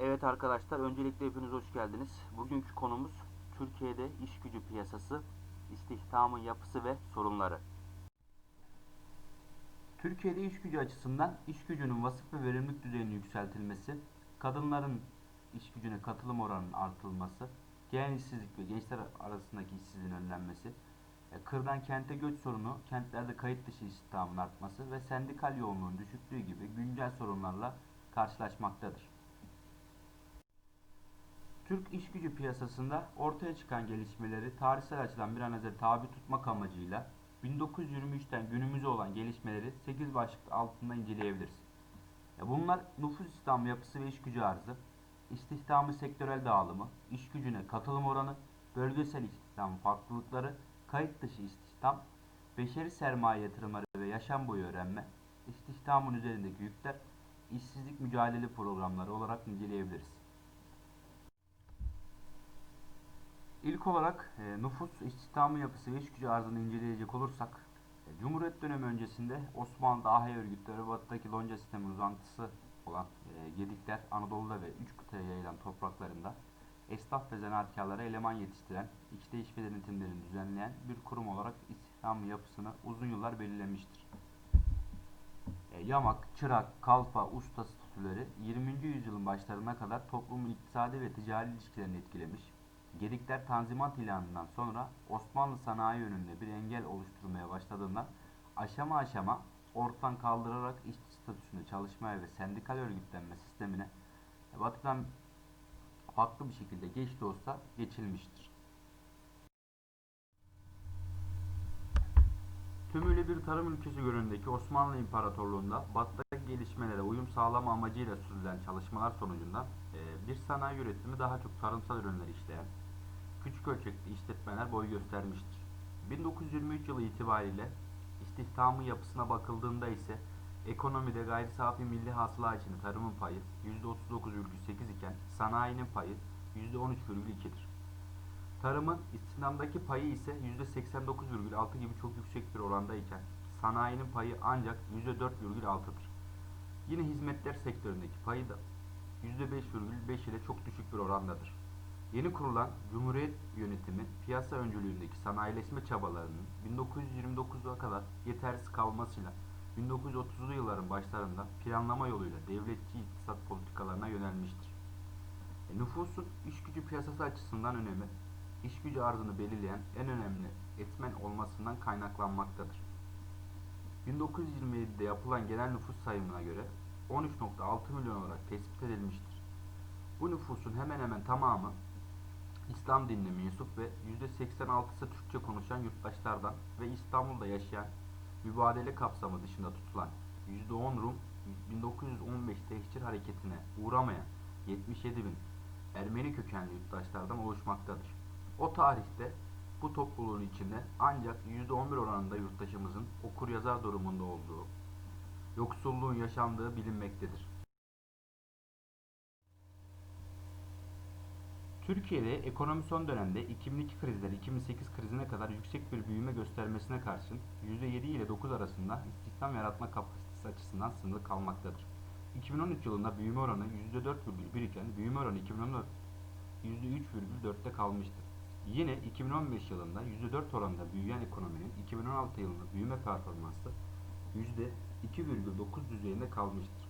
Evet arkadaşlar, öncelikle hepiniz hoş geldiniz. Bugünkü konumuz Türkiye'de iş gücü piyasası, istihdamın yapısı ve sorunları. Türkiye'de iş gücü açısından iş gücünün vasıf ve verimlilik düzeyinin yükseltilmesi, kadınların iş gücüne katılım oranının artırılması, genel işsizlik ve gençler arasındaki işsizliğin önlenmesi, e, kırdan kente göç sorunu, kentlerde kayıt dışı istihdamın artması ve sendikal yoğunluğun düşüklüğü gibi güncel sorunlarla karşılaşmaktadır. Türk iş gücü piyasasında ortaya çıkan gelişmeleri tarihsel açıdan bir an önce tabi tutmak amacıyla 1923'ten günümüze olan gelişmeleri 8 başlık altında inceleyebiliriz. Bunlar nüfus istihdamı yapısı ve iş gücü arzı, istihdamı sektörel dağılımı, iş gücüne katılım oranı, bölgesel istihdam farklılıkları, kayıt dışı istihdam, beşeri sermaye yatırımları ve yaşam boyu öğrenme, istihdamın üzerindeki yükler, işsizlik mücadele programları olarak inceleyebiliriz. İlk olarak e, nüfus, istihdamı yapısı ve iş gücü arzını inceleyecek olursak, e, Cumhuriyet dönemi öncesinde Osmanlı dahi örgütleri batıdaki lonca sistemi uzantısı olan e, Gedikler Anadolu'da ve üç kıtaya yayılan topraklarında esnaf ve zanaatkarlara eleman yetiştiren, içte iş ve denetimlerini düzenleyen bir kurum olarak istihdam yapısını uzun yıllar belirlemiştir. E, yamak, çırak, kalfa, usta statüleri 20. yüzyılın başlarına kadar toplumun iktisadi ve ticari ilişkilerini etkilemiş, Gedikler Tanzimat ilanından sonra Osmanlı sanayi yönünde bir engel oluşturmaya başladığından aşama aşama ortadan kaldırarak işçi statüsünde çalışmaya ve sendikal örgütlenme sistemine batıdan farklı bir şekilde geç de olsa geçilmiştir. Tümüyle bir tarım ülkesi görünümdeki Osmanlı İmparatorluğu'nda batıdaki gelişmelere uyum sağlama amacıyla sürdürülen çalışmalar sonucunda bir sanayi üretimi daha çok tarımsal ürünler işleyen küçük ölçekli işletmeler boy göstermiştir. 1923 yılı itibariyle istihdamı yapısına bakıldığında ise ekonomide gayri safi milli hasıla içinde tarımın payı %39,8 iken sanayinin payı %13,2'dir. Tarımın istihdamdaki payı ise %89,6 gibi çok yüksek bir oranda iken sanayinin payı ancak %4,6'dır. Yine hizmetler sektöründeki payı da %5,5 ile çok düşük bir orandadır. Yeni kurulan Cumhuriyet yönetimi piyasa öncülüğündeki sanayileşme çabalarının 1929'a kadar yetersiz kalmasıyla 1930'lu yılların başlarında planlama yoluyla devletçi iktisat politikalarına yönelmiştir. E, nüfusun iş gücü piyasası açısından önemi, iş gücü arzını belirleyen en önemli etmen olmasından kaynaklanmaktadır. 1927'de yapılan genel nüfus sayımına göre 13.6 milyon olarak tespit edilmiştir. Bu nüfusun hemen hemen tamamı İslam dinine mensup ve %86'sı Türkçe konuşan yurttaşlardan ve İstanbul'da yaşayan mübadele kapsamı dışında tutulan %10 Rum 1915 tehcir hareketine uğramayan 77 bin Ermeni kökenli yurttaşlardan oluşmaktadır. O tarihte bu topluluğun içinde ancak %11 oranında yurttaşımızın okur yazar durumunda olduğu, yoksulluğun yaşandığı bilinmektedir. Türkiye'de ekonomi son dönemde 2002 krizden 2008 krizine kadar yüksek bir büyüme göstermesine karşın %7 ile 9 arasında istihdam yaratma kapasitesi açısından sınırlı kalmaktadır. 2013 yılında büyüme oranı %4,1 iken büyüme oranı 2014 %3,4'te kalmıştır. Yine 2015 yılında %4 oranında büyüyen ekonominin 2016 yılında büyüme performansı %2,9 düzeyinde kalmıştır.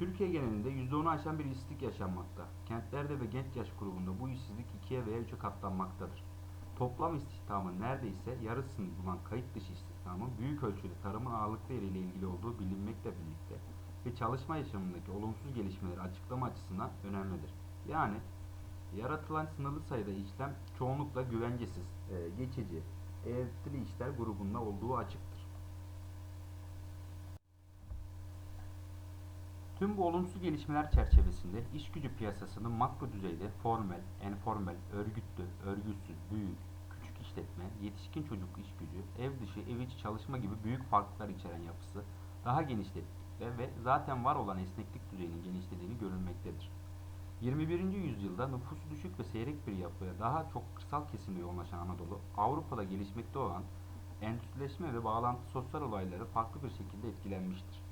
Türkiye genelinde %10'u aşan bir işsizlik yaşanmakta. Kentlerde ve genç yaş grubunda bu işsizlik ikiye veya üçe katlanmaktadır. Toplam istihdamın neredeyse yarısını bulan kayıt dışı istihdamın büyük ölçüde tarımın ağırlıklı yeriyle ilgili olduğu bilinmekle birlikte ve çalışma yaşamındaki olumsuz gelişmeleri açıklama açısından önemlidir. Yani yaratılan sınırlı sayıda işlem çoğunlukla güvencesiz, e, geçici, eğreti işler grubunda olduğu açıktır. Tüm bu olumsuz gelişmeler çerçevesinde iş gücü piyasasının makro düzeyde formel, enformel, örgütlü, örgütsüz, büyük, küçük işletme, yetişkin çocuk iş gücü, ev dışı, ev içi çalışma gibi büyük farklar içeren yapısı daha genişlettikçe ve zaten var olan esneklik düzeyinin genişlediğini görülmektedir. 21. yüzyılda nüfusu düşük ve seyrek bir yapıya daha çok kırsal kesimde yoğunlaşan Anadolu, Avrupa'da gelişmekte olan endüstrileşme ve bağlantı sosyal olayları farklı bir şekilde etkilenmiştir.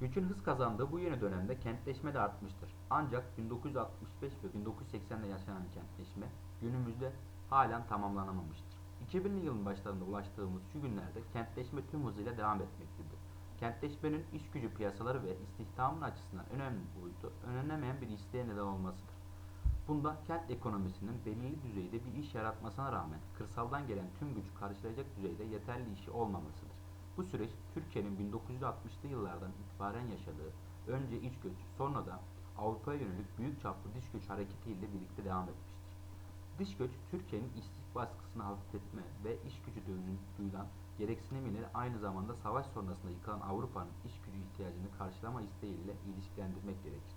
Göçün hız kazandığı bu yeni dönemde kentleşme de artmıştır. Ancak 1965 ve 1980'de yaşanan kentleşme günümüzde halen tamamlanamamıştır. 2000'li yılın başlarında ulaştığımız şu günlerde kentleşme tüm hızıyla devam etmektedir. Kentleşmenin iş gücü piyasaları ve istihdamın açısından önemli boyutu önlenemeyen bir isteğe neden olmasıdır. Bunda kent ekonomisinin belirli düzeyde bir iş yaratmasına rağmen kırsaldan gelen tüm gücü karşılayacak düzeyde yeterli işi olmamasıdır. Bu süreç Türkiye'nin 1960'lı yıllardan itibaren yaşadığı önce iç göç sonra da Avrupa'ya yönelik büyük çaplı dış göç hareketiyle birlikte devam etmiştir. Dış göç Türkiye'nin işsizlik baskısını hafifletme ve iş gücü duyulan gereksinimiyle aynı zamanda savaş sonrasında yıkılan Avrupa'nın iş gücü ihtiyacını karşılama isteğiyle ilişkilendirmek gerekir.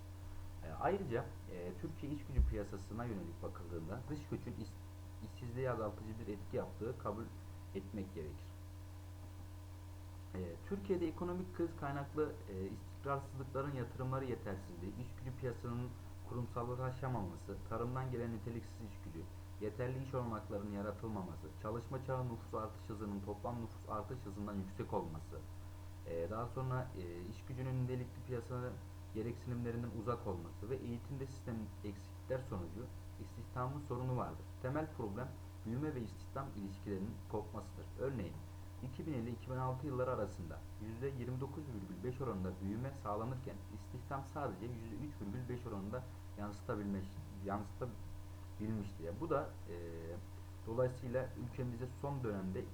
E, ayrıca e, Türkiye iş gücü piyasasına yönelik bakıldığında dış göçün iş, işsizliği azaltıcı bir etki yaptığı kabul etmek gerekir. E, Türkiye'de ekonomik kriz kaynaklı e, istikrarsızlıkların yatırımları yetersizliği, iş gücü piyasanın kurumsallaşamaması, tarımdan gelen niteliksiz iş gücü, yeterli iş olanaklarının yaratılmaması, çalışma çağı nüfus artış hızının toplam nüfus artış hızından yüksek olması, e, daha sonra e, iş gücünün nitelikli piyasanın gereksinimlerinden uzak olması ve eğitimde sistemin eksiklikler sonucu istihdamın sorunu vardır. Temel problem büyüme ve istihdam ilişkilerinin kopmasıdır. Örneğin 2000 ile 2006 yılları arasında %29,5 oranında büyüme sağlanırken istihdam sadece %3,5 oranında yansıtabilmiş, yansıtabilmişti. Bu da e, dolayısıyla ülkemizde son dönemde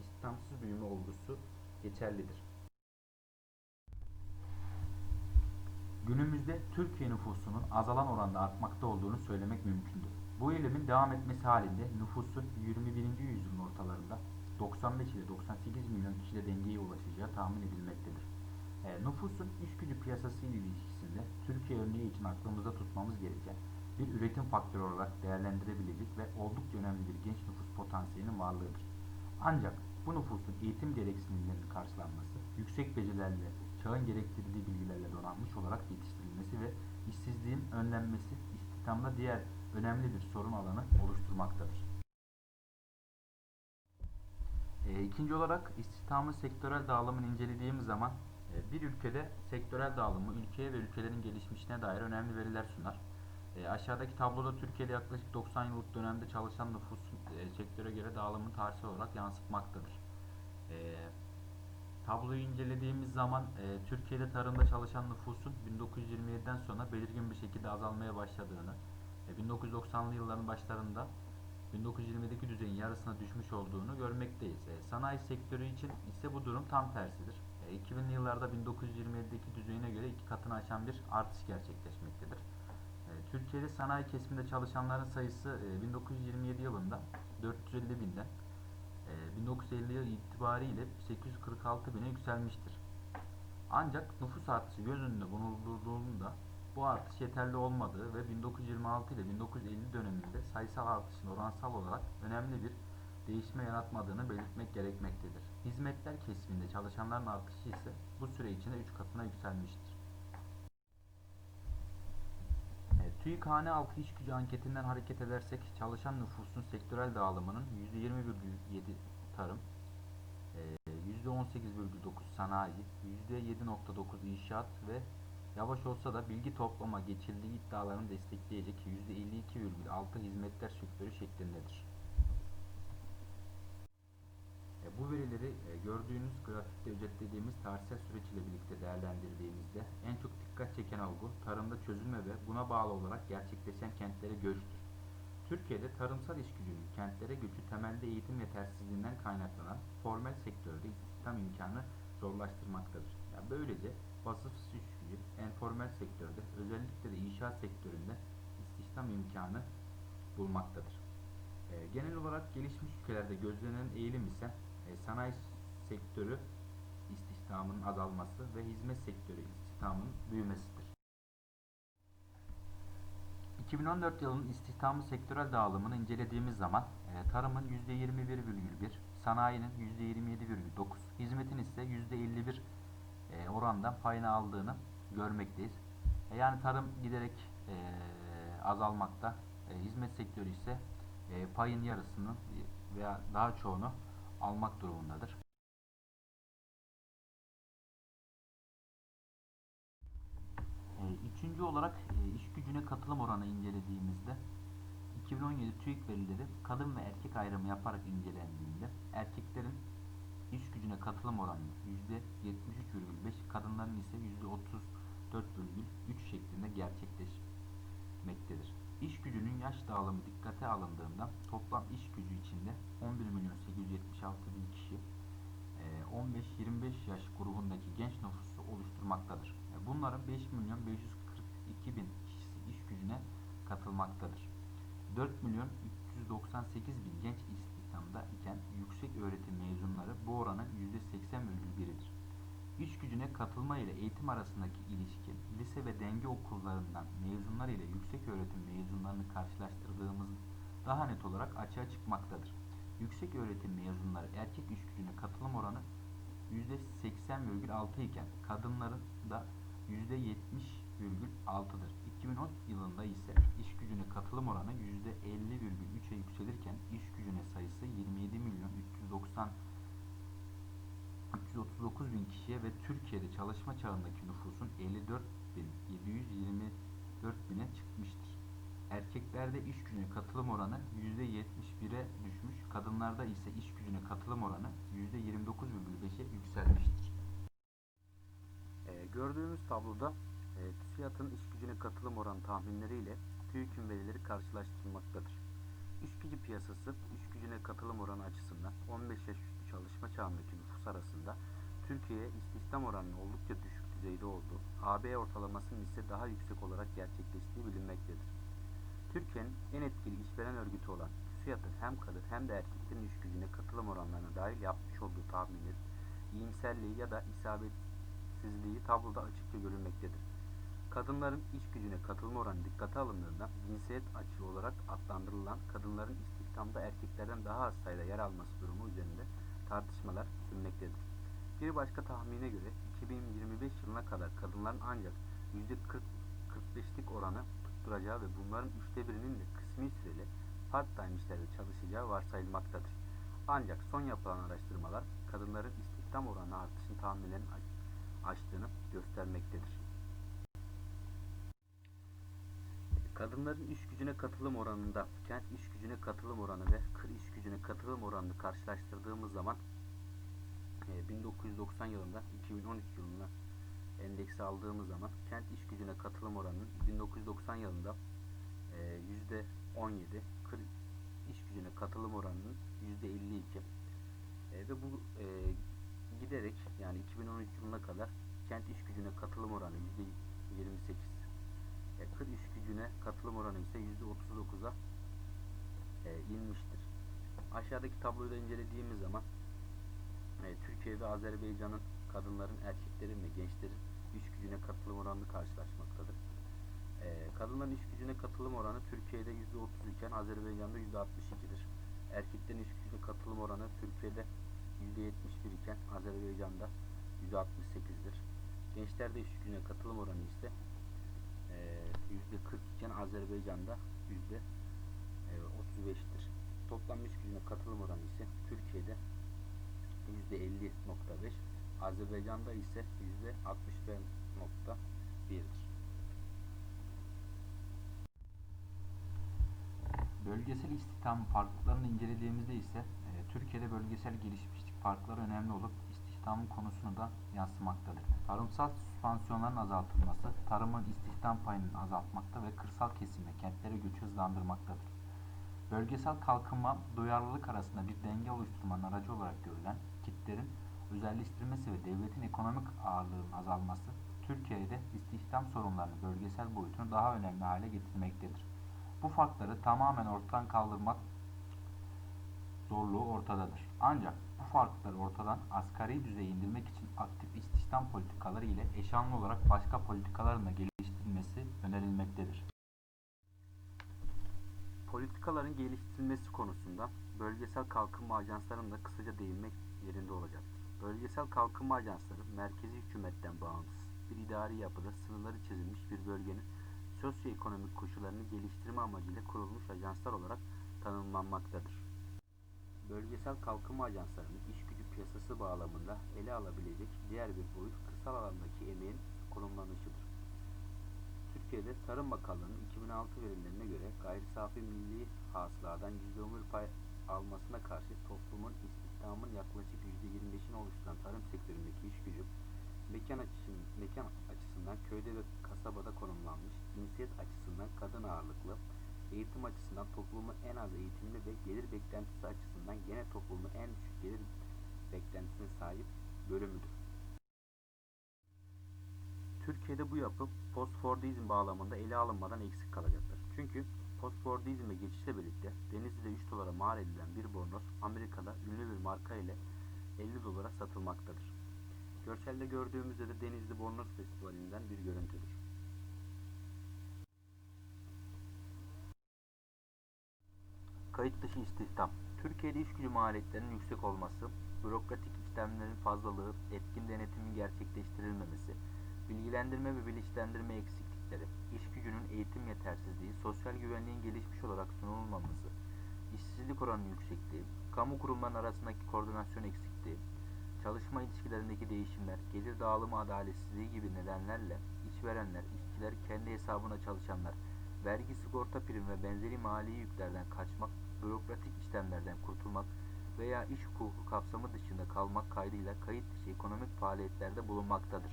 istihdamsız büyüme olgusu geçerlidir. Günümüzde Türkiye nüfusunun azalan oranda artmakta olduğunu söylemek mümkündür. Bu eğilimin devam etmesi halinde nüfusun 21. yüzyılın ortalarında 95 ile 98 milyon kişide dengeye ulaşacağı tahmin edilmektedir. E, nüfusun iş gücü piyasası ilişkisinde Türkiye örneği için aklımızda tutmamız gereken bir üretim faktörü olarak değerlendirebilecek ve oldukça önemli bir genç nüfus potansiyelinin varlığıdır. Ancak bu nüfusun eğitim gereksinimlerinin karşılanması, yüksek becerilerle, çağın gerektirdiği bilgilerle donanmış olarak yetiştirilmesi ve işsizliğin önlenmesi istihdamda diğer önemli bir sorun alanı oluşturmaktadır. E, ikinci olarak istihdamın sektörel dağılımını incelediğimiz zaman e, bir ülkede sektörel dağılımı ülkeye ve ülkelerin gelişmişine dair önemli veriler sunar. E, aşağıdaki tabloda Türkiye'de yaklaşık 90 yıllık dönemde çalışan nüfus e, sektöre göre dağılımını tarihsel olarak yansıtmaktadır. E, tabloyu incelediğimiz zaman e, Türkiye'de tarımda çalışan nüfusun 1927'den sonra belirgin bir şekilde azalmaya başladığını, e, 1990'lı yılların başlarında 1920'deki düzeyin yarısına düşmüş olduğunu görmekteyiz. E, sanayi sektörü için ise bu durum tam tersidir. E, 2000'li yıllarda 1927'deki düzeyine göre iki katını aşan bir artış gerçekleşmektedir. E, Türkiye'de sanayi kesiminde çalışanların sayısı e, 1927 yılında 450 binden e, 1950 yıl itibariyle 846 bine yükselmiştir. Ancak nüfus artışı göz önünde bulundurulduğunda bu artış yeterli olmadığı ve 1926 ile 1950 döneminde sayısal artışın oransal olarak önemli bir değişme yaratmadığını belirtmek gerekmektedir. Hizmetler kesiminde çalışanların artışı ise bu süre içinde 3 katına yükselmiştir. Evet, TÜİK hane halkı iş gücü anketinden hareket edersek çalışan nüfusun sektörel dağılımının %20,7 tarım, %18,9 sanayi, %7,9 inşaat ve Yavaş olsa da bilgi toplama geçildiği iddialarını destekleyecek %52,6 hizmetler sektörü şeklindedir. E, bu verileri e, gördüğünüz grafikte özetlediğimiz tarihsel süreç ile birlikte değerlendirdiğimizde en çok dikkat çeken olgu tarımda çözülme ve buna bağlı olarak gerçekleşen kentlere göçtür. Türkiye'de tarımsal iş gücünün kentlere göçü temelde eğitim yetersizliğinden kaynaklanan formel sektörde istihdam imkanı zorlaştırmaktadır. Yani böylece vasıfsız iş gücü enformel sektörde özellikle de inşaat sektöründe istihdam imkanı bulmaktadır. E, genel olarak gelişmiş ülkelerde gözlenen eğilim ise e, sanayi sektörü istihdamının azalması ve hizmet sektörü istihdamının büyümesidir. 2014 yılının istihdamı sektörel dağılımını incelediğimiz zaman e, tarımın %21,1, sanayinin %27,9, hizmetin ise %51 e, orandan payını aldığını görmekteyiz. E, yani tarım giderek e, azalmakta, e, hizmet sektörü ise e, payın yarısını veya daha çoğunu almak durumundadır. Üçüncü olarak e, iş gücüne katılım oranı incelediğimizde 2017 TÜİK verileri kadın ve erkek ayrımı yaparak incelendiğinde erkeklerin iş gücüne katılım oranı %73,5, kadınların ise %34,3 şeklinde gerçekleşmektedir. İş gücünün yaş dağılımı dikkate alındığında toplam iş gücü içinde 11 milyon 876 bin kişi e, 15-25 yaş grubundaki genç nüfusu oluşturmaktadır. E, Bunların 5 milyon 542 bin kişisi iş gücüne katılmaktadır. 4 milyon 398 bin genç istihdamda iken yüksek öğretim mezunları bu oranın %80,1'idir. İş gücüne katılma ile eğitim arasındaki ilişki, lise ve denge okullarından mezunlar ile yüksek öğretim mezunlarını karşılaştırdığımız daha net olarak açığa çıkmaktadır. Yüksek öğretim mezunları erkek iş gücüne katılım oranı %80,6 iken kadınların da %70,6'dır. 2010 yılında ise iş gücüne katılım oranı %50,3'e yükselirken iş gücüne sayısı 27 milyon 390 339 bin kişiye ve Türkiye'de çalışma çağındaki nüfusun 54 bin 724 bine çıkmıştır. Erkeklerde iş gücüne katılım oranı %71'e düşmüş, kadınlarda ise iş gücüne katılım oranı %29,5'e yükselmiştir. Ee, gördüğümüz tabloda e, TÜSİAD'ın iş gücüne katılım oranı tahminleriyle TÜİK'in verileri karşılaştırılmaktadır. İş gücü piyasası, iş gücüne katılım oranı açısından 15 yaş üstü çalışma çağındaki nüfus arasında Türkiye'ye istihdam oranının oldukça düşük düzeyde olduğu, AB ortalamasının ise daha yüksek olarak gerçekleştiği bilinmektedir. Türkiye'nin en etkili işveren örgütü olan TÜSİAD'ın hem kadın hem de erkeklerin iş gücüne katılım oranlarına dair yapmış olduğu tahminlerin iyimserliği ya da isabetsizliği tabloda açıkça görülmektedir. Kadınların iş gücüne katılma oranı dikkate alındığında cinsiyet açığı olarak adlandırılan kadınların istihdamda erkeklerden daha az sayıda yer alması durumu üzerinde tartışmalar sürmektedir. Bir başka tahmine göre 2025 yılına kadar kadınların ancak %40-45'lik oranı tutturacağı ve bunların üçte birinin de kısmi süreli part-time işlerde çalışacağı varsayılmaktadır. Ancak son yapılan araştırmalar kadınların istihdam oranı artışın tahminlerini aş- aştığını göstermektedir. Kadınların iş gücüne katılım oranında kent iş gücüne katılım oranı ve kır iş gücüne katılım oranını karşılaştırdığımız zaman 1990 yılında 2013 yılına endeksi aldığımız zaman kent iş gücüne katılım oranının 1990 yılında e, %17, kır iş gücüne katılım oranının %52 e, ve bu e, giderek yani 2013 yılına kadar kent iş gücüne katılım oranı %28 e, kır iş gücüne katılım oranı ise %39'a e, inmiştir. Aşağıdaki tabloyu da incelediğimiz zaman e, Türkiye ve Azerbaycan'ın kadınların, erkeklerin ve gençlerin iş gücüne katılım oranını karşılaşmaktadır. E, kadınların iş gücüne katılım oranı Türkiye'de %30 iken Azerbaycan'da %62'dir. Erkeklerin iş gücüne katılım oranı Türkiye'de %71 iken Azerbaycan'da %68'dir. Gençlerde iş gücüne katılım oranı ise %40 iken Azerbaycan'da %35'tir. Toplam iş gücüne katılım oranı ise Türkiye'de %50.5, Azerbaycan'da ise %61.1'dir. Bölgesel istihdam farklılıklarını incelediğimizde ise e, Türkiye'de bölgesel gelişmişlik farkları önemli olup istihdamın konusunu da yansımaktadır. Tarımsal süspansiyonların azaltılması, tarımın istihdam payını azaltmakta ve kırsal kesimde kentlere göçü hızlandırmaktadır. Bölgesel kalkınma, duyarlılık arasında bir denge oluşturmanın aracı olarak görülen kitlerin özelleştirilmesi ve devletin ekonomik ağırlığının azalması, Türkiye'de istihdam sorunlarının bölgesel boyutunu daha önemli hale getirmektedir. Bu farkları tamamen ortadan kaldırmak zorluğu ortadadır. Ancak bu farkları ortadan asgari düzeye indirmek için aktif istihdam politikaları ile eşanlı olarak başka politikaların da geliştirilmesi önerilmektedir. Politikaların geliştirilmesi konusunda bölgesel kalkınma ajanslarının da kısaca değinmek yerinde olacaktır. Bölgesel kalkınma ajansları merkezi hükümetten bağımsız bir idari yapıda sınırları çizilmiş bir bölgenin sosyoekonomik koşullarını geliştirme amacıyla kurulmuş ajanslar olarak tanımlanmaktadır. Bölgesel kalkınma ajanslarının iş gücü piyasası bağlamında ele alabilecek diğer bir boyut kırsal alandaki emeğin konumlanışıdır. Türkiye Tarım Bakanlığı'nın 2006 verilerine göre gayri safi milli hasıladan %11 pay almasına karşı toplumun istihdamın yaklaşık %25'ini oluşturan tarım sektöründeki iş gücü mekan, açısın, mekan açısından köyde ve kasabada konumlanmış, cinsiyet açısından kadın ağırlıklı, eğitim açısından toplumun en az eğitimli ve gelir beklentisi açısından gene toplumun en düşük gelir beklentisine sahip bölümüdür. Türkiye'de bu yapı postfordizm bağlamında ele alınmadan eksik kalacaktır. Çünkü postfordizme geçişle birlikte Denizli'de 3 dolara mal edilen bir bornoz Amerika'da ünlü bir marka ile 50 dolara satılmaktadır. Görselde gördüğümüzde de Denizli Bornoz Festivali'nden bir görüntüdür. Kayıt dışı istihdam. Türkiye'de iş gücü maliyetlerinin yüksek olması, bürokratik işlemlerin fazlalığı, etkin denetimin gerçekleştirilmemesi, bilgilendirme ve bilinçlendirme eksiklikleri, iş gücünün eğitim yetersizliği, sosyal güvenliğin gelişmiş olarak sunulmaması, işsizlik oranının yüksekliği, kamu kurumlarının arasındaki koordinasyon eksikliği, çalışma ilişkilerindeki değişimler, gelir dağılımı adaletsizliği gibi nedenlerle işverenler, işçiler, kendi hesabına çalışanlar, vergi, sigorta prim ve benzeri mali yüklerden kaçmak, bürokratik işlemlerden kurtulmak veya iş hukuku kapsamı dışında kalmak kaydıyla kayıt dışı ekonomik faaliyetlerde bulunmaktadır.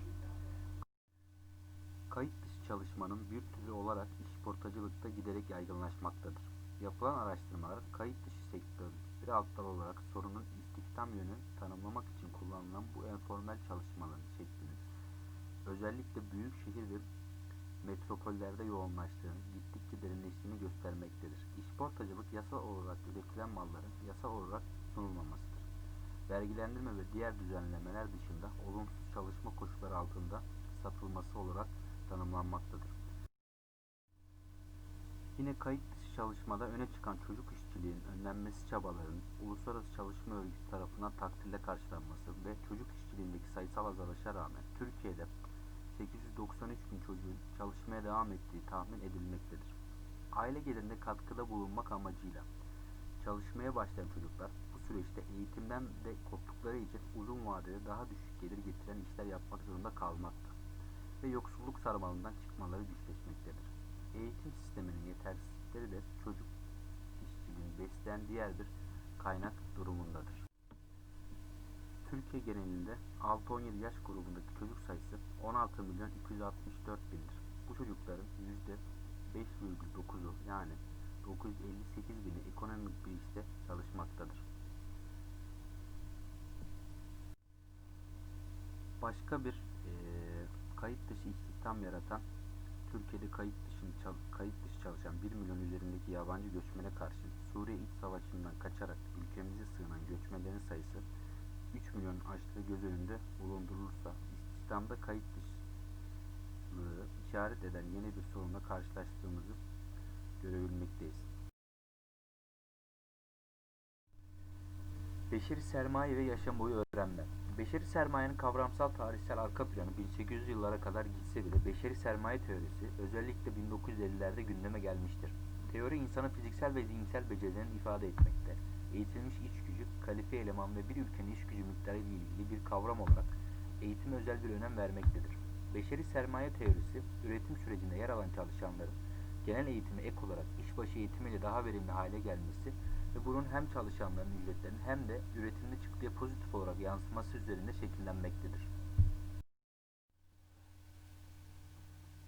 Kayıt çalışmanın bir türü olarak işportacılıkta giderek yaygınlaşmaktadır. Yapılan araştırmalar kayıt dışı sektör bir alt dal olarak sorunun istihdam yönünü tanımlamak için kullanılan bu informal çalışmaların şeklinin özellikle büyük şehir ve metropollerde yoğunlaştığını, gittikçe derinleştiğini göstermektedir. İşportacılık yasal olarak üretilen malların yasal olarak sunulmamasıdır. Vergilendirme ve diğer düzenlemeler dışında olumsuz çalışma koşulları altında satılması olarak tanımlanmaktadır. Yine kayıt dışı çalışmada öne çıkan çocuk işçiliğinin önlenmesi çabalarının Uluslararası Çalışma Örgütü tarafından takdirle karşılanması ve çocuk işçiliğindeki sayısal azalışa rağmen Türkiye'de 893 bin çocuğun çalışmaya devam ettiği tahmin edilmektedir. Aile gelirine katkıda bulunmak amacıyla çalışmaya başlayan çocuklar bu süreçte eğitimden de koptukları için uzun vadede daha düşük gelir getiren işler yapmak zorunda kalmakta ve yoksulluk sarmalından çıkmaları güçleşmektedir. Eğitim sisteminin yetersizlikleri de çocuk işçiliğini besleyen diğer bir kaynak durumundadır. Türkiye genelinde 6-17 yaş grubundaki çocuk sayısı 16 milyon 264 bindir. Bu çocukların %5,9'u yani 958 bini ekonomik bir işte çalışmaktadır. Başka bir eee, kayıt dışı istihdam yaratan Türkiye'de kayıt dışı, kayıt dışı çalışan 1 milyon üzerindeki yabancı göçmene karşı Suriye İç Savaşı'ndan kaçarak ülkemize sığınan göçmenlerin sayısı 3 milyon aştığı göz önünde bulundurulursa istihdamda kayıt dışılığı işaret eden yeni bir sorunla karşılaştığımızı görebilmekteyiz. Beşeri sermaye ve yaşam boyu öğrenme. Beşeri sermayenin kavramsal tarihsel arka planı 1800 yıllara kadar gitse bile beşeri sermaye teorisi özellikle 1950'lerde gündeme gelmiştir. Teori insanın fiziksel ve zihinsel becerilerini ifade etmekte. Eğitilmiş iş gücü, kalifiye eleman ve bir ülkenin iş gücü miktarı ile ilgili bir kavram olarak eğitime özel bir önem vermektedir. Beşeri sermaye teorisi, üretim sürecinde yer alan çalışanların genel eğitime ek olarak işbaşı eğitimiyle daha verimli hale gelmesi ve bunun hem çalışanların ücretlerinin hem de üretimde çıktıya pozitif olarak yansıması üzerinde şekillenmektedir.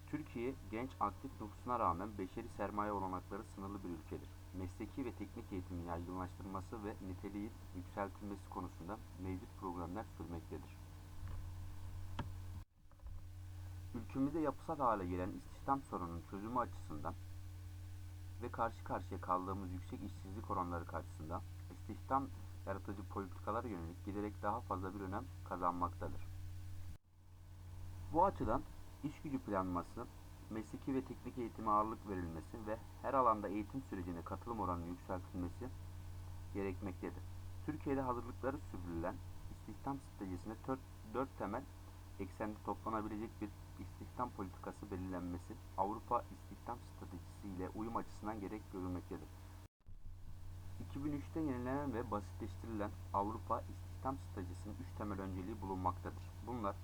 Türkiye genç aktif nüfusuna rağmen beşeri sermaye olanakları sınırlı bir ülkedir. Mesleki ve teknik eğitimin yaygınlaştırılması ve niteliğin yükseltilmesi konusunda mevcut programlar sürmektedir. Ülkemizde yapısal hale gelen istihdam sorununun çözümü açısından ve karşı karşıya kaldığımız yüksek işsizlik oranları karşısında istihdam yaratıcı politikalara yönelik giderek daha fazla bir önem kazanmaktadır. Bu açıdan iş gücü planlaması, mesleki ve teknik eğitime ağırlık verilmesi ve her alanda eğitim sürecine katılım oranının yükseltilmesi gerekmektedir. Türkiye'de hazırlıkları sürdürülen istihdam stratejisinde dört, dört temel eksende toplanabilecek bir istihdam politikası belirlenmesi Avrupa istihdam stratejisi ile uyum açısından gerek görülmektedir. 2003'te yenilenen ve basitleştirilen Avrupa istihdam stratejisinin üç temel önceliği bulunmaktadır. Bunlar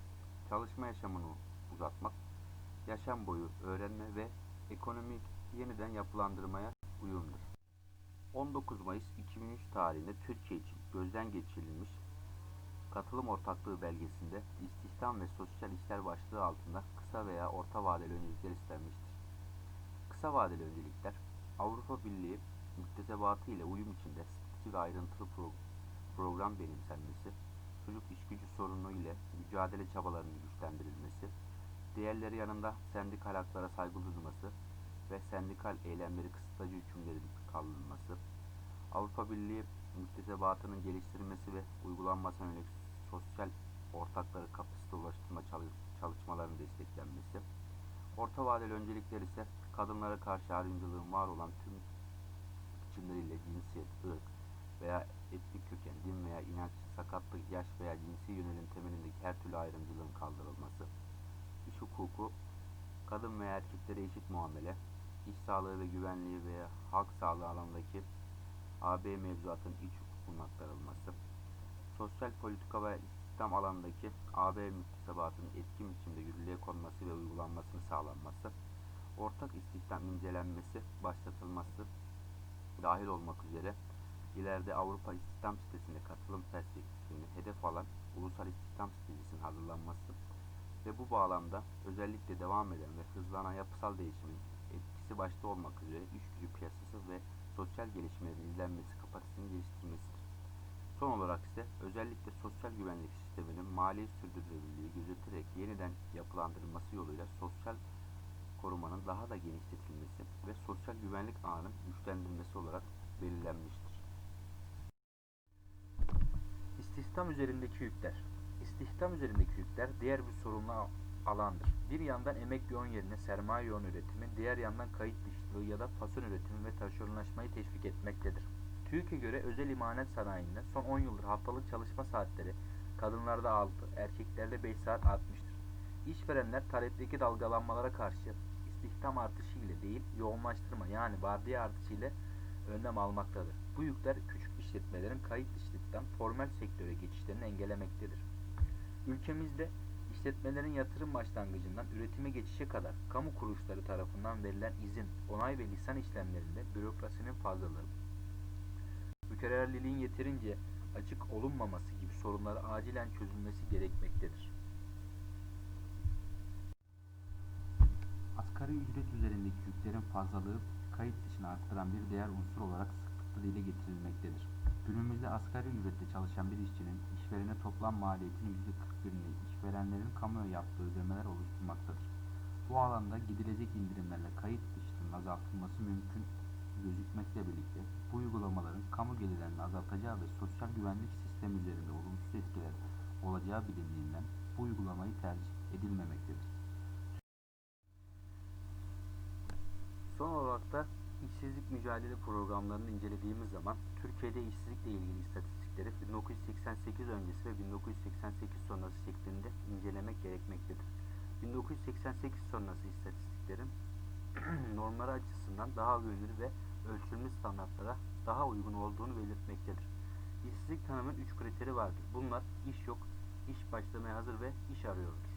çalışma yaşamını uzatmak, yaşam boyu öğrenme ve ekonomik yeniden yapılandırmaya uyumdur. 19 Mayıs 2003 tarihinde Türkiye için gözden geçirilmiş katılım ortaklığı belgesinde istihdam ve sosyal işler başlığı altında kısa veya orta vadeli öncelikler istenmiştir. Kısa vadeli öncelikler Avrupa Birliği müktesebatı ile uyum içinde sıkıcı ve ayrıntılı pro- program benimsenmesi, çocuk işgücü sorunu ile mücadele çabalarının güçlendirilmesi, diğerleri yanında sendikal haklara saygı duyulması ve sendikal eylemleri kısıtlayıcı hükümlerin kaldırılması, Avrupa Birliği müktesebatının geliştirilmesi ve uygulanmasına yönelik sosyal ortakları kapasite ulaştırma çalış- çalışmalarının desteklenmesi, orta vadeli öncelikler ise kadınlara karşı ayrımcılığın var olan tüm biçimleriyle cinsiyet, ırk veya etnik köken, din veya inanç, sakatlık, yaş veya cinsi yönelim temelindeki her türlü ayrımcılığın kaldırılması, iş hukuku, kadın veya erkeklere eşit muamele, iş sağlığı ve güvenliği veya halk sağlığı alanındaki AB mevzuatın iç hukukunun aktarılması, sosyal politika ve istihdam alanındaki AB müktesebatının etkin biçimde yürürlüğe konması ve uygulanmasını sağlanması, ortak istihdam incelenmesi, başlatılması dahil olmak üzere ileride Avrupa İstihdam Sitesi'ne katılım perspektifini hedef alan ulusal istihdam stratejisinin hazırlanması ve bu bağlamda özellikle devam eden ve hızlanan yapısal değişimin etkisi başta olmak üzere iş gücü piyasası ve sosyal gelişmelerin izlenmesi kapasitesinin geliştirilmesidir. Son olarak ise özellikle sosyal güvenlik sisteminin mali sürdürülebilirliği gözetilerek yeniden yapılandırılması yoluyla sosyal korumanın daha da genişletilmesi ve sosyal güvenlik ağının güçlendirilmesi olarak belirlenmiştir. İstihdam üzerindeki yükler. İstihdam üzerindeki yükler diğer bir sorunlu a- alandır. Bir yandan emek yoğun yerine sermaye yoğun üretimi, diğer yandan kayıt dışılığı ya da fason üretimi ve taşeronlaşmayı teşvik etmektedir. TÜİK'e göre özel imanet sanayinde son 10 yıldır haftalık çalışma saatleri kadınlarda 6, erkeklerde 5 saat artmıştır. İşverenler talepteki dalgalanmalara karşı istihdam artışı ile değil yoğunlaştırma yani vardiya artışı ile önlem almaktadır. Bu yükler küçük işletmelerin kayıt dışılıktan formel sektöre geçişlerini engellemektedir. Ülkemizde işletmelerin yatırım başlangıcından üretime geçişe kadar kamu kuruluşları tarafından verilen izin, onay ve lisan işlemlerinde bürokrasinin fazlalığı, mükerrerliliğin yeterince açık olunmaması gibi sorunları acilen çözülmesi gerekmektedir. Asgari ücret üzerindeki yüklerin fazlalığı kayıt dışını arttıran bir diğer unsur olarak sıklıkla dile getirilmektedir. Günümüzde asgari ücretle çalışan bir işçinin işverene toplam maliyetinin %41'ini işverenlerin kamuya yaptığı ödemeler oluşturmaktadır. Bu alanda gidilecek indirimlerle kayıt dışının azaltılması mümkün gözükmekle birlikte bu uygulamaların kamu gelirlerini azaltacağı ve sosyal güvenlik sistemi üzerinde olumsuz etkiler olacağı bilindiğinden bu uygulamayı tercih edilmemektedir. Son olarak da işsizlik mücadele programlarını incelediğimiz zaman Türkiye'de işsizlikle ilgili istatistikleri 1988 öncesi ve 1988 sonrası şeklinde incelemek gerekmektedir. 1988 sonrası istatistiklerin normları açısından daha güvenilir ve ölçülmüş standartlara daha uygun olduğunu belirtmektedir. İşsizlik tanımının 3 kriteri vardır. Bunlar iş yok, iş başlamaya hazır ve iş arıyordur.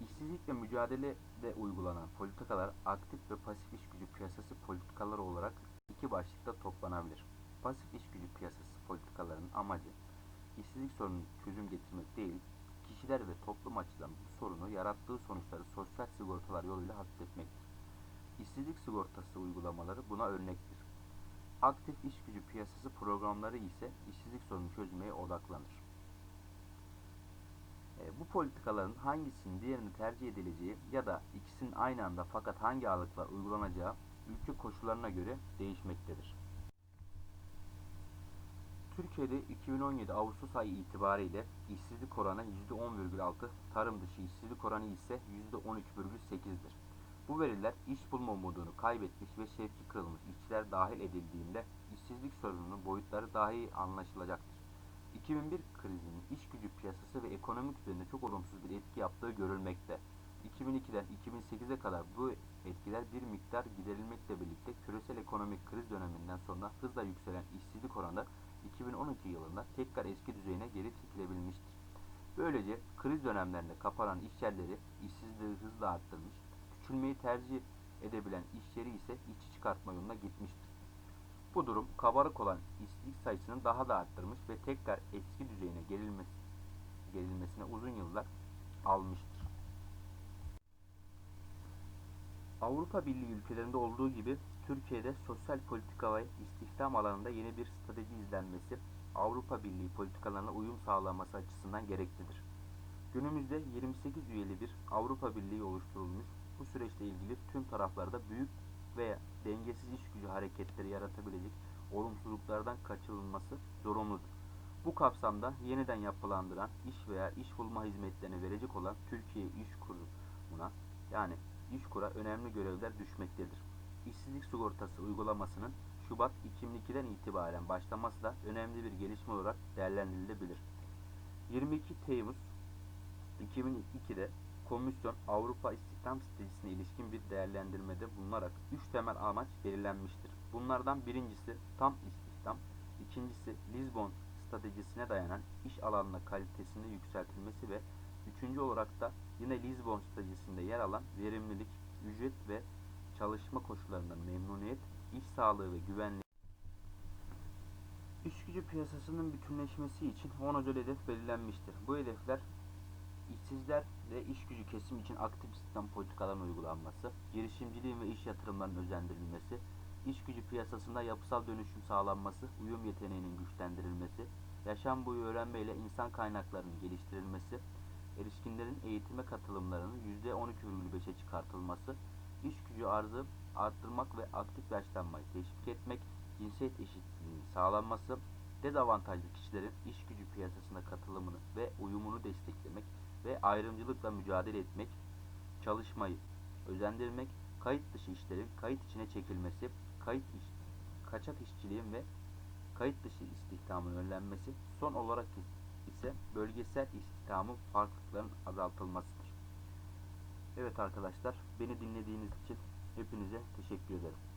İşsizlikle mücadelede uygulanan politikalar aktif ve pasif iş gücü piyasası politikaları olarak iki başlıkta toplanabilir. Pasif iş gücü piyasası politikalarının amacı işsizlik sorununa çözüm getirmek değil, kişiler ve toplum açısından bu sorunu yarattığı sonuçları sosyal sigortalar yoluyla hafifletmektir. İşsizlik sigortası uygulamaları buna örnektir. Aktif iş gücü piyasası programları ise işsizlik sorununu çözmeye odaklanır. E, bu politikaların hangisinin diğerini tercih edileceği ya da ikisinin aynı anda fakat hangi ağırlıkla uygulanacağı ülke koşullarına göre değişmektedir. Türkiye'de 2017 Ağustos ayı itibariyle işsizlik oranı %10,6, tarım dışı işsizlik oranı ise %13,8'dir. Bu veriler iş bulma umudunu kaybetmiş ve şevki kırılmış işçiler dahil edildiğinde işsizlik sorununun boyutları daha iyi anlaşılacaktır. 2001 krizinin iş gücü piyasası ve ekonomik üzerinde çok olumsuz bir etki yaptığı görülmekte. 2002'den 2008'e kadar bu etkiler bir miktar giderilmekle birlikte küresel ekonomik kriz döneminden sonra hızla yükselen işsizlik oranı 2012 yılında tekrar eski düzeyine geri çekilebilmiştir. Böylece kriz dönemlerinde kapanan iş yerleri işsizliği hızla arttırmış, küçülmeyi tercih edebilen iş ise işçi çıkartma yoluna gitmiştir. Bu durum kabarık olan işsizlik sayısını daha da arttırmış ve tekrar eski düzeyine gerilmesi, gerilmesine uzun yıllar almıştır. Avrupa Birliği ülkelerinde olduğu gibi Türkiye'de sosyal politika ve istihdam alanında yeni bir strateji izlenmesi Avrupa Birliği politikalarına uyum sağlaması açısından gereklidir. Günümüzde 28 üyeli bir Avrupa Birliği oluşturulmuş. Bu süreçle ilgili tüm taraflarda büyük veya dengesiz iş gücü hareketleri yaratabilecek olumsuzluklardan kaçınılması zorunludur. Bu kapsamda yeniden yapılandıran iş veya iş bulma hizmetlerini verecek olan Türkiye İş Kurumu'na yani İşkur'a önemli görevler düşmektedir. İşsizlik sigortası uygulamasının Şubat 2002'den itibaren başlaması da önemli bir gelişme olarak değerlendirilebilir. 22 Temmuz 2002'de Komisyon Avrupa İstihdam Stratejisi'ne ilişkin bir değerlendirmede bulunarak 3 temel amaç belirlenmiştir. Bunlardan birincisi tam istihdam, ikincisi Lisbon stratejisine dayanan iş alanına kalitesinde yükseltilmesi ve üçüncü olarak da yine Lisbon stratejisinde yer alan verimlilik, ücret ve çalışma koşullarından memnuniyet, iş sağlığı ve güvenliği İş gücü piyasasının bütünleşmesi için 10 özel hedef belirlenmiştir. Bu hedefler işsizler ve iş gücü kesim için aktif istihdam politikalarının uygulanması, girişimciliğin ve iş yatırımlarının özendirilmesi, iş gücü piyasasında yapısal dönüşüm sağlanması, uyum yeteneğinin güçlendirilmesi, yaşam boyu öğrenme ile insan kaynaklarının geliştirilmesi, erişkinlerin eğitime katılımlarının %12,5'e çıkartılması, iş gücü arzı arttırmak ve aktif yaşlanmayı teşvik etmek, cinsiyet eşitliğinin sağlanması, dezavantajlı kişilerin iş gücü piyasasına katılımını ve uyumunu desteklemek ve ayrımcılıkla mücadele etmek, çalışmayı özendirmek, kayıt dışı işlerin kayıt içine çekilmesi, kayıt iş, kaçak işçiliğin ve kayıt dışı istihdamın önlenmesi, son olarak ise bölgesel istihdamın farklılıkların azaltılmasıdır. Evet arkadaşlar, beni dinlediğiniz için hepinize teşekkür ederim.